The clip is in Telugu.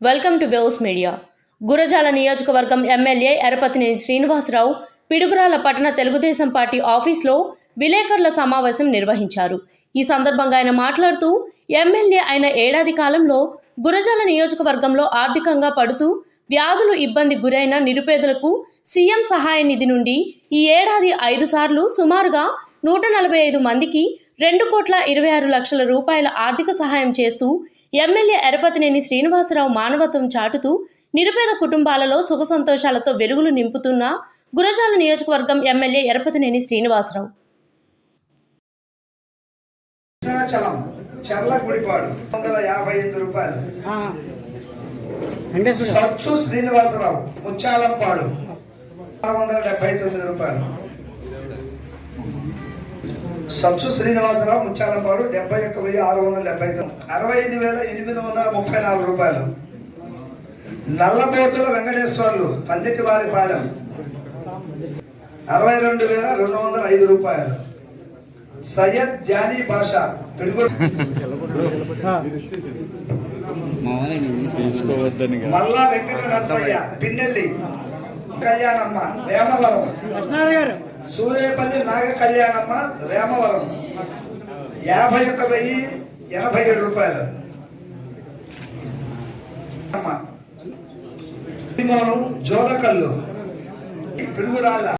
వెల్కమ్ టు బెౌస్ మీడియా గురజాల నియోజకవర్గం ఎమ్మెల్యే ఎరపతినేని శ్రీనివాసరావు పిడుగురాల పట్టణ తెలుగుదేశం పార్టీ ఆఫీస్లో విలేకరుల సమావేశం నిర్వహించారు. ఈ సందర్భంగా ఆయన మాట్లాడుతూ ఎమ్మెల్యే అయిన ఏడాది కాలంలో గురజాల నియోజకవర్గంలో ఆర్థికంగా పడుతూ వ్యాధులు ఇబ్బంది గురైన నిరుపేదలకు సీఎం సహాయ నిధి నుండి ఈ ఏడాది ఐదు సార్లు సుమారుగా నూట నలభై ఐదు మందికి రెండు కోట్ల ఇరవై ఆరు లక్షల రూపాయల ఆర్థిక సహాయం చేస్తూ ఎమ్మెల్యే ఎరపతినేని శ్రీనివాసరావు మానవత్వం చాటుతూ నిరుపేద కుటుంబాలలో సుఖ సంతోషాలతో వెలుగులు నింపుతున్న గురజాల నియోజకవర్గం ఎమ్మెల్యే ఎరపతినేని శ్రీనివాసరావు కృష్ణాచలం చర్ల గుడిపాడు వందల యాభై ఎనిమిది రూపాయలు ఆ. వెంకటేశ్వర గారు. సచ్చు శ్రీనివాసరావు ముచ్చాలంపాడు ఆరు వందల డెబ్బై తొమ్మిది రూపాయలు సచ్చు శ్రీనివాసరావు ముచ్చాలంపాడు డెబ్బై ఒక్క వెయ్యి ఆరు వందల డెబ్బై తొమ్మిది. అరవై ఐదు వేల ఎనిమిది వందల ముప్పై నాలుగు రూపాయలు. నల్లబోతుల వెంకటేశ్వర్లు పందిటి వారి పాలెం అరవై రెండు వేల రెండు వందల ఐదు రూపాయలు. సయ్యద్ జానీ భాష మల్లా వెంకట నరసయ్య పిన్నెల్లి. కళ్యాణమ్మ వేమవరం. గారు సూర్యపల్లి నాగ కళ్యాణమ్మ వేమవరం. యాభై ఒక్క వెయ్యి ఎనభై ఏడు రూపాయలు. జోలకల్లు. పిడుగురాళ్ళ.